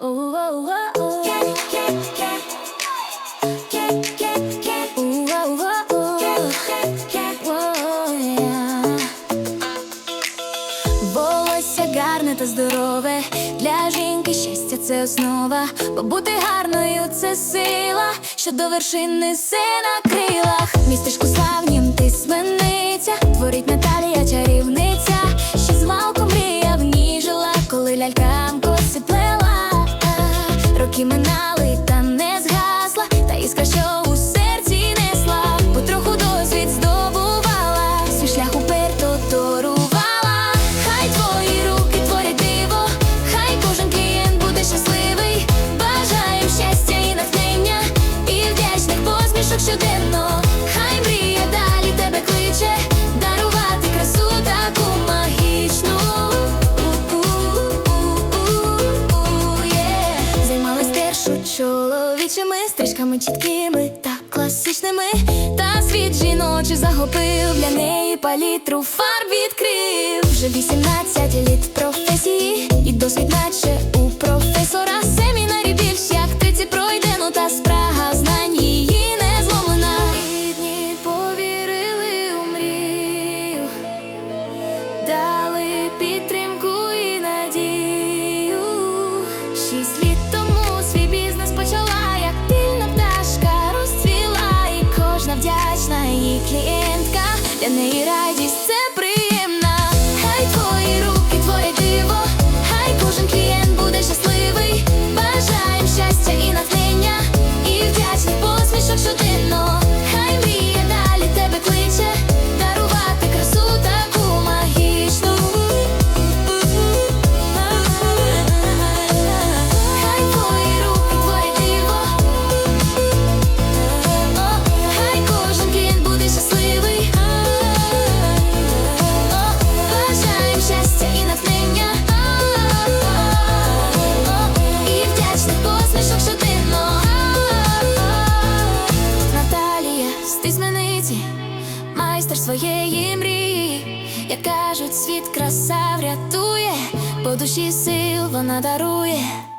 Волосся гарне та здорове для жінки щастя це основа. Побути гарною це сила, що до вершин несе на крилах. Містечку славнім ти смениця, творить Наталія чарівниця. Ще з малку мрія в ній коли лялькам коси плела. Роки минали, та не згасла, та іскра, що у серці несла, потроху досвід здобувала, свій шлях уперто торувала. Хай твої руки творять диво, хай кожен клієнт буде щасливий. бажаю щастя і натхнення, і вдячних посмішок щоденно. Чоловічими стрижками чіткими та класичними. Та світ жіночий захопив для неї палітру фарб відкрив. Вже 18 літ професії, і досвід наче у професора. Семінарі більш як 30 пройдено, та спрага знань її не зломлена. Рідні повірили у мрію дали підтримку клієнтка. і радість це приємна. Хай твої руки твоє диво, хай кожен клієнт буде щасливий. Бажаєм щастя і натхнення, і вдячних посмішок щоденно. Хай мрія своєї мрії. Як кажуть, світ краса врятує, по душі сил вона дарує.